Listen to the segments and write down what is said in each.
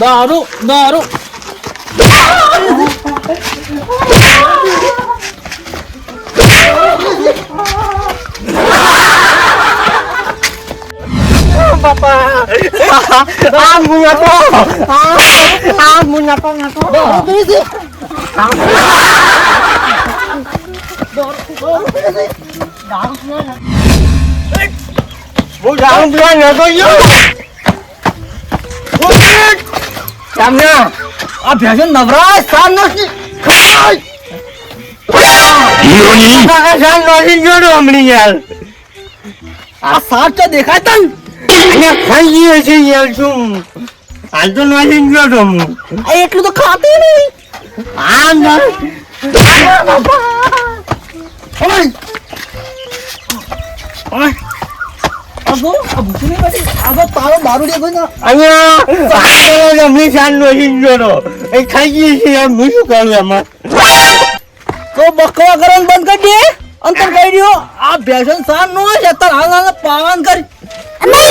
દારૂ દારૂ. બાપા આ મુનાકો આ મુનાકો નાકો દારૂ પી છે હું જાઉં પીવા નતો ગયો તમને આ ભેંસો નવરાશ સાર નથી. ગયો તો હમણાં યાર. આ સાર તો દેખાય તન. અને ખાઈ ગયો છે યાર શું? હાલ તો નથી ગયો તો હું. આ એટલું તો ખાતી નહીં. આ ના. આ જો આ ભૂખી નહીં બેઠી આ જો તારો દારૂ દેખો ને અહીંયા સાલ નથી ગયો તો એ ખાઈ ગઈ છે યાર હું શું કરું એમાં તો બકવા કરવાનું બંધ કરી દે અંતર કરી દો આ ભેંસો સાર નો છે તાર હાલ હાલ પાવન કરી.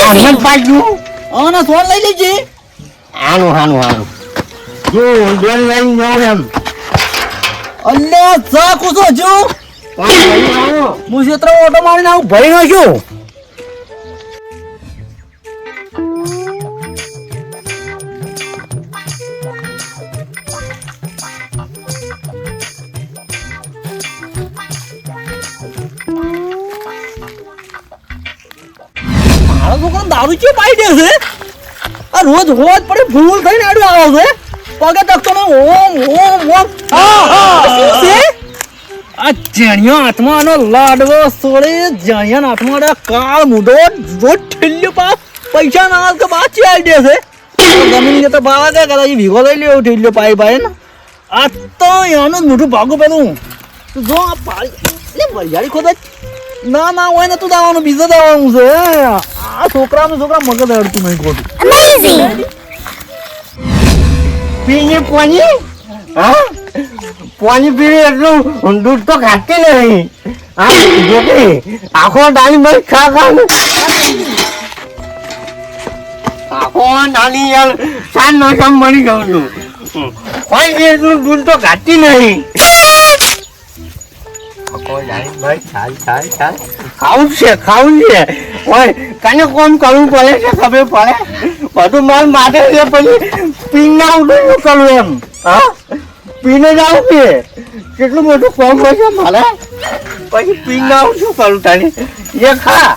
આને પાડ્યું આના સોન લઈ લેજે. આનું હાનું હાનું. જો બેન લઈને જાઉં એમ. અલ્યા જા કુસો જો હું ક્ષેત્ર ઓટો મારીને આવું ભરી નાખ્યું. દારૂ ચેપ પાઈ દે છે? આ રોજ રોજ પડે ભૂલ થઈને આડું આવો છે. પગે તકતો ને ઓમ ઓમ. ઓમ શું છે? આ જણિયો આત્માનો લાડવો સોળે જણિયા હાથમાં આ કાળ મુડો જો ઠેલ્યો પા પૈસા ના હાલ કે બાચી આવી દે છે. જમીન તો બાવા કે કદાચ ભીગો લઈ લ્યો ઠેલ્યો પાઈ પાઈ ને. આ તો એનું મોઢું ભાગું પેલું જો આ પાડી એટલે વરિયાળી ખોદા. ના ના હોય ને તું દાવાનું બીજે દાવાનું છે આ છોકરાનું છોકરા મગજ અડતું નહીં ખોટું. પીને પોની હા? પોની પીને એટલું દૂધ તો ખાતી નહીં. હા જોકે આખો ડાલી મરી ખા ખા આખો ડાલી યાર સાત નશા મરી જાઉં છું. કોઈ એટલું દૂધ તો ખાતી નહીં. ખાવું છે, ખાવું કાને કોમ કરવું પડે છે, ખબર પડે. બધું માલ માટે છે, પછી પીન ના ઉડું કરું એમ? હા? પીને જાઉં કે? કેટલું મોટું કોમ હોય છે મારે? પછી પીન આવું શું કરું તારી? એ ખા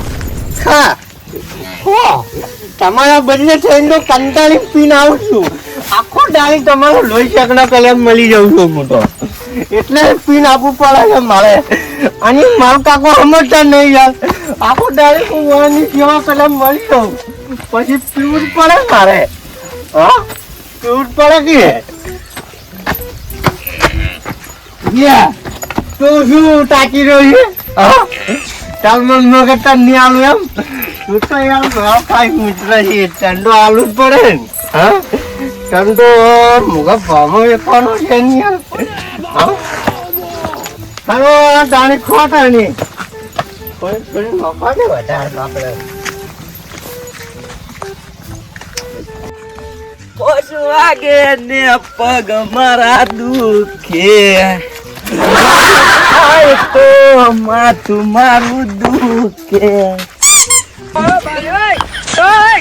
ખા. તમારા બંને થઈને કંટાળી પીને આવું છું. આખો ડાળી તમારો લોહી શકના કલર મળી જવું છું હું તો. એટલે પીન આપવું પડે છે મારે. અને મારો કાકો સમજતા નહીં યાર. આખો ડાળી હું વળની સેવા કલમ મળી જાઉં પછી પીવું પડે મારે. હા? પીવું પડે કે? તું શું ટાંકી રહ્યો છે? હા? ચાલ મન મગજ નહીં આલું એમ? તું તો યાર ખાઈ મિત્ર છે ઠંડો આલુ જ પડે હા? ઠંડો મુગા ભાવમાં વેચવાનો છે ને યાર હા? તારો દાણી ખોટા નહીં કોઈ કોઈ નફા ને વધારે આપણે પશુ વાગે ને પગ મારા દુખે. આય તો માથું મારું દુખે. આ આ એ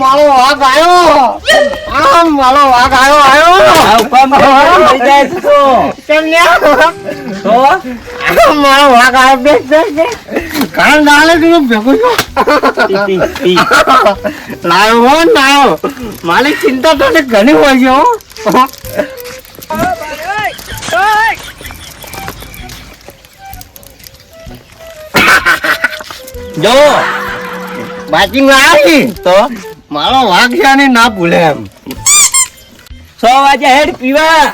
મારો વાઘ આવ્યો. આમ મારો વાઘ આવ્યો આવ્યો. ઉપમ મરી જાય તો. કેમ ને તો? મારો વાઘ આવ્યો. બે બે કાલ ડાલે તું ભેગો છો. લાયો હો લાયો માલિક ચિંતા તને ઘણી હોય છે હો. જો બાચી આવી. તો મારો વાઘ છે ને ભૂલે એમ. છ વાગે હેડ પીવા.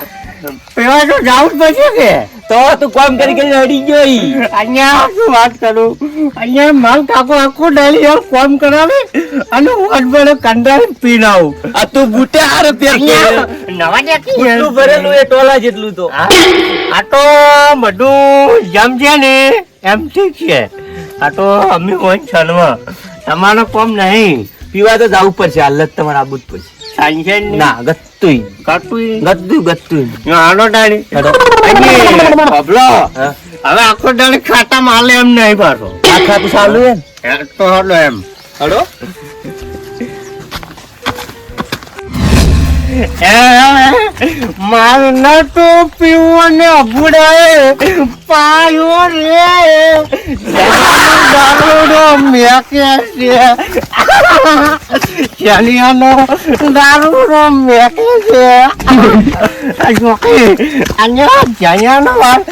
પેલા તો જાવું જ પડશે કે. તો તો કોમ કરી કરી રડી ગઈ અહીંયા શું વાત કરું? અહીંયા માલ કાકો આખો ડાલી યાર કોમ કરાવે અને વોટ ભરે કંટાળી પીને આ તું બુટે હાર અહીંયા નવા જાતી એટલું ભરેલું એ ટોલા જેટલું તો. આ તો બધું જમજે ને એમ ઠીક છે. આ તો અમે કોઈ છનમાં તમારો કોમ નહીં. પીવા તો જવું પડશે. હાલત તમારે આબુ જ પડશે સાંજે ના ગત્તુઈ કાટું ગત્તુ ગત્તુઈ આનો ડાળી હવે આખો ડાળી ખાતા માલે એમ નહીં પાછો. આખા ખાતું સારું એમ તો હલો એમ. માર નતો પીવો ને અભુડાએ પાયો રે દારૂડો મેકે છે. ચાલિયાનો દારૂડો મેકે છે. અને ચાલિયાનો વાત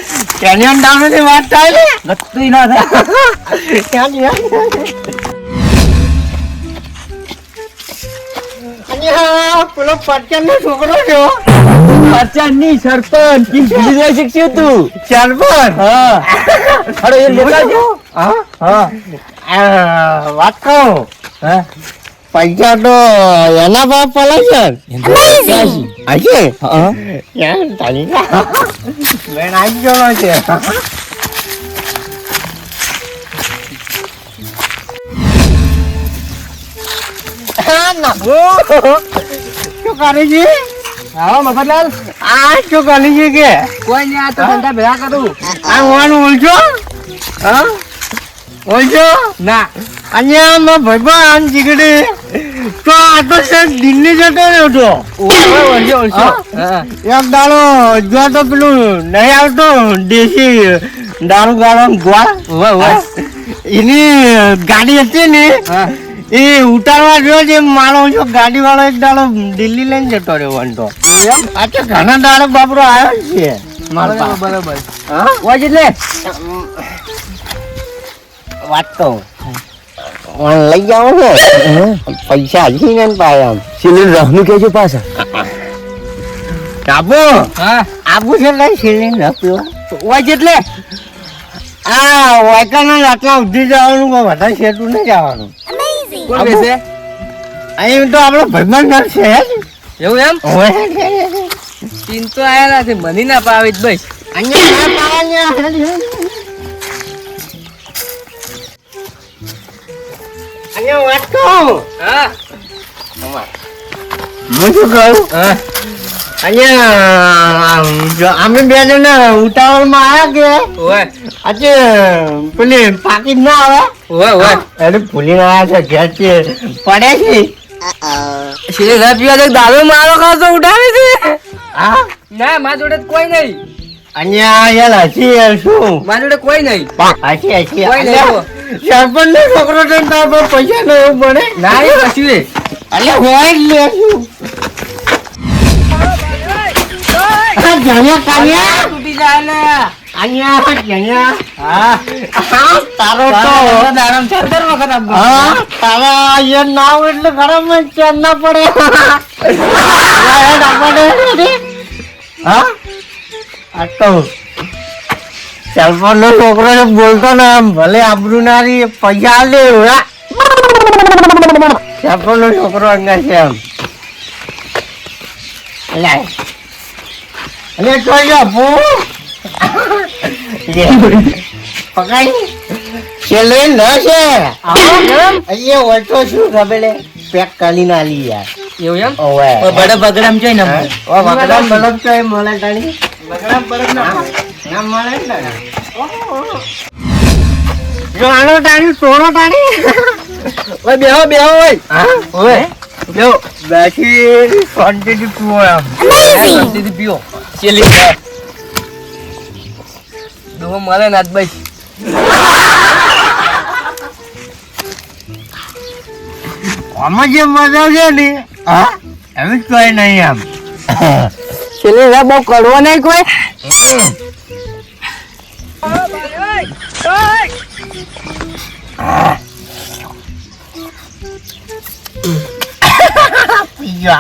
ચાલિયાનો દારૂની વાત થાય ને ગત્તુઈ ના થાય. ચાલિયા પેલો નો છોકરો છો અચાનની સરપંચ કી ભૂલી જાય શીખ્યું તું ચાલ હા હડો એ લેતા જો હા હા વાત કહો હા પૈસા તો એના બાપ પલાય છે આજે હા યાર તારી બેન આવી ગયો છે નાખો. શું કરી છે? આવો મફતલાલ? આ શું કરી છે કે? કોઈ નહીં આ તો ધંધા ભેગા કરું. આ હું ઓળજો હા? ઓળજો ના. અહીંયા મારા ભાઈબંધ જીગડી. તો આ તો સે દિલ્હી જતો રહ્યો હતો. એક દાડો જો તો પેલું નહીં આવતો દેશી દારૂ ગાળો ગોળ. એની ગાડી હતી ને હા. એ ઉતારવા ગયો છે મારો જો ગાડી વાળો એક દાડો દિલ્હી લઈને જતો રહ્યો વન એમ? તો ઘણા દાડો બાપરો આવ્યો છે. મારા બરાબર હા? વાજ એટલે? વાત તો લઈ જાઓ ને પૈસા હજી ને પાયા સિલિન્ડર રહનું કેજો પાછા. આબુ હા. આબુ છે લઈ સિલિન્ડ આપ્યો વાજ એટલે? આ વાયકાના રાતના ઉધી જવાનું વધારે શેઠું નહીં જવાનું. કોણ બેસે? અહીં તો આપણો ભાઈબંધ ઘર છે. એવું એમ? ચિંતો આયા નથી. મની ના પાવી ભાઈ. અહીંયા અહીંયા વાત કહું? હા. હું શું કહું? હા. અહીંયા અમે બે જણા ઉતાવળમાં આવ્યા કે? ઓય. આજે પેલી પાકી ના આવે? ઓય ઓય. અરે ભૂલીને આવ્યા છે ઘેર છે. પડે છે. સિલિન્ડર પીવા તો દારૂ મારો ખાતો ઉઠાવે છે. હા? ના મારા જોડે કોઈ નહીં. અહીંયા યાર હસી યાર શું? મારા જોડે કોઈ નહીં. હસી હસી. કોઈ નહીં તો. સરપંચ નો છોકરો ને પર પૈસા નો પડે. ના એ કશું અલે હોય લે શું? જાણ્યા કાન્યા તૂટી જાય ને અહીંયા જાણ્યા હા. તારો તો. આરામ ચાર દર વખત આપવા હા તારા અહીંયા નાવ એટલે ગરમ જ ચેન ના પડે. ના ના પડે હા? આ તો સરપંચ નો છોકરો છે બોલતો ને આમ ભલે આબરૂ નારી પૈસા લે સરપંચ નો છોકરો અંગા છે એમ લે. અલે તો જો ભૂ. પકડી. છેલ્લે ન છે. અહીંયા હોય તો શું ખબર પેક કરી ના લી યાર. એવું એમ? ઓવે. બડે બગડામ જોઈ ને ઓ મલક તો એ મળે તાણી. વગડા બળદ ના ના મળે ને જો આનો તાણી સોનો તાણી. ઓય બેહો બેહો ઓય. હા? ઓય. જો બેસી શાંતિથી પીવો એમ. શાંતિથી પીઓ સિલિન્ડર દોહો મળે ને ભાઈ આમાં જે મજા છે ને? હા? એમ જ કોઈ નહીં આમ. સિલિન્ડર બહુ કડવો નહીં કોઈ. પીજો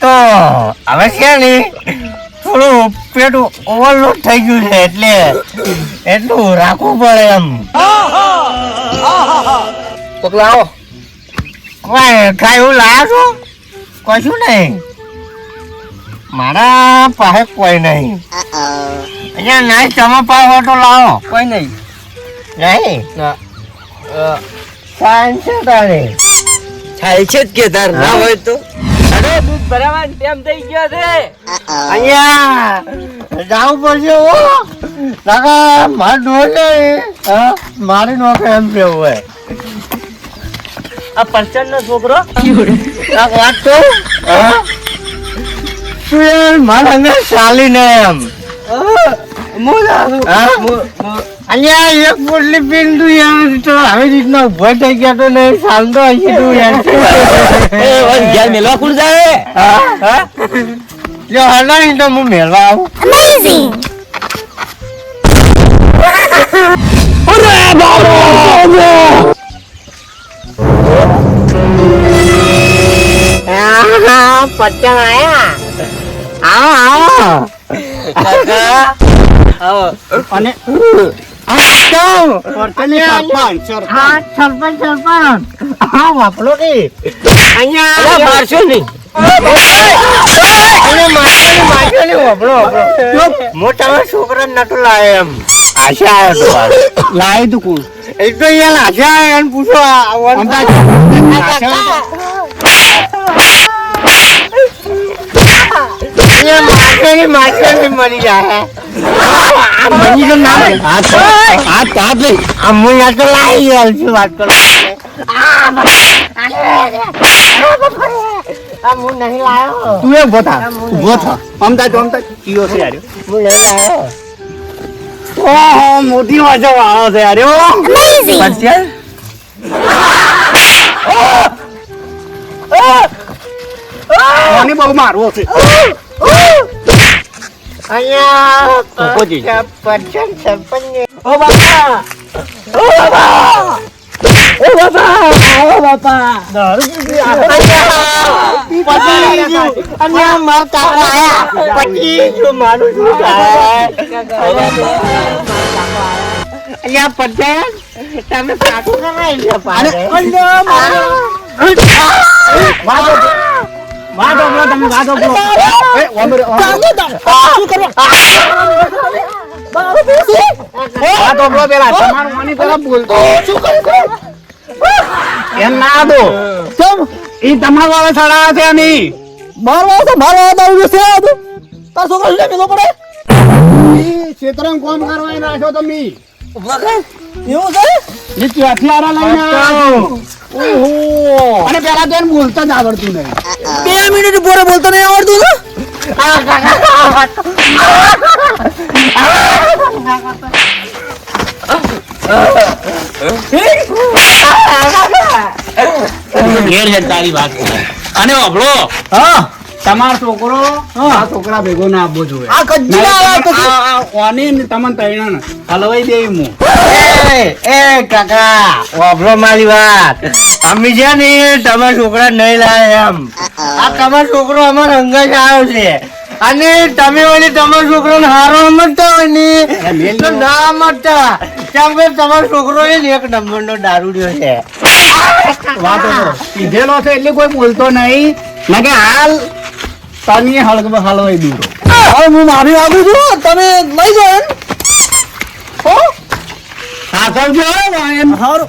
તો હવે છે ને થોડું પેટું ઓવરલોડ થઈ ગયું છે એટલે એટલું રાખવું પડે એમ. પગલા આવો કોઈ કાંઈ એવું લાયા છો? કશું નહીં. મારા પાસે કોઈ નહીં. અહીંયા નહીં તમે પાસે હોય તો લાવો. કોઈ નહીં. નહીં? સાયન્સ છે તારે. થાય છે જ કે તાર ના હોય તો. અરે દૂધ ભરાવાનો ટાઈમ થઈ ગયો છે. અહીંયા જાવું પડશે હો. કાકા મારે ડોલે હા? મારી નોકરી એમ કેવું હોય. આ પરચન નો છોકરો આ વાત તો? હા? તું યાર મારા ને ચાલી ને એમ હા? અહીંયા એક બોટલી પીન તું યાર તો આવી રીતના ઊભો થઈ ગયા તો ને ચાલતો હશે તું યાર. એ વન ઘેર મેલવા જાય? હા? હા? જો હલા નહીં તો હું મેળવા આવું. આહા, પતંગ આયા? આવો આવો. અને આ અને મોટા છોકરા નતો લાય એમ. આશા આવ્યો તો કોણ? એ તો યાર આશા આવ્યો પૂછો માછલી મરી જાય મરી તો ના હાથ હાથ હાથ લઈ. આ યાર તો લાવી યાર શું વાત કરો તું એ ઊભો થા. ઊભો થા. અમતા જો અમતા છે યાર. હું ઓહો મોટી વાજો વાળો છે યાર ઓ પરચિયા મને બહુ મારવો છે. અહીંયા. પરચન સરપંચ ઓ બાપા ઓ બાપા ઓ બાપા ઓ બાપા આયા પછી જો મારું શું અહીંયા પટેલ તમે કાઢું કરાવી એ પાડે વાજો દા બોલો વાજો બોલો એ ઓમરે વાજો બોલો પેલા તમારું મને પેલા બોલતો એમ ના દો કેમ? ઈ તમારા વાળા સાડા છે નહીં મારવા તો મારવા દારૂ છે આ તો તાર છોકરો શું મેલો પડે? ઈ ક્ષેત્રમાં કોમ કરવા નાખ્યો તમે એવું છે? લઈને ઓહો. અને પેલા તો એને બોલતા જ આવડતું નહીં. બે મિનિટ બોરે બોલતો નહીં આવડતું ને? ઘેર છે તારી વાત. અને અભળો હા. તમારો છોકરો આ છોકરા ભેગો ના આપવો જોઈએ. આ આ ઓની તમને તૈણા હલવાઈ દે મુ. એ કાકા વાપરો મારી વાત. અમે છે ને તમારા છોકરા નહીં લાવે એમ. આ તમારો છોકરો અમારો અંગ જ આવ્યો છે. અને તમે ઓલી તમારો છોકરો હારો હોય ને તો ના સમજતા. કેમ કે તમારો છોકરો એ એક નંબર નો દારૂડિયો છે. વાતો સીધેલો છે એટલે કોઈ બોલતો નહીં. ના કે હાલ તને હળગ હલવાઈ દૂર. હવે હું માફી માંગુ છું. તમે લઈ જાઓ એમ. હો? સાચવજો એમ. હારું.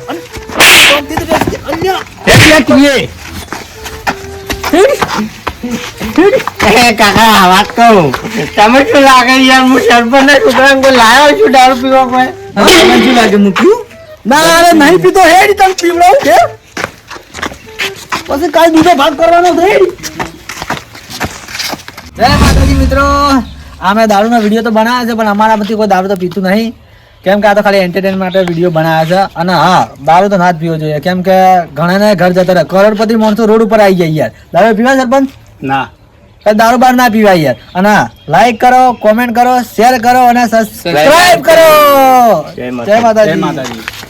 કાકા વાત કહું. તમે શું લાગે યાર હું સરપંચ કોઈ લાવ્યો છું દારૂ પીવા શું લાગે હું પીવું? ના અરે નહીં પીતો. હેડ તમે પીવડાવું કે? પછી કાલ બીજો ભાગ કરવાનો છે જય માતાજી મિત્રો. અમે દારૂનો વીડિયો તો બનાવ્યા છે પણ અમારા માંથી કોઈ દારૂ તો પીતું નહીં. કેમ કે આ તો ખાલી એન્ટરટેનમેન્ટ માટે વીડિયો બનાવ્યા છે. અને હા દારૂ તો ના જ પીવો જોઈએ. કેમ કે ઘણાને ઘર જતા રહે. કરોડપતિ માણસો રોડ ઉપર આવી જાય યાર. દારૂ પીવા સરપંચ? ના. દારૂ બાર ના પીવાય યાર. અને લાઈક કરો કોમેન્ટ કરો શેર કરો અને સબસ્ક્રાઇબ કરો. જય માતાજી. જય માતાજી.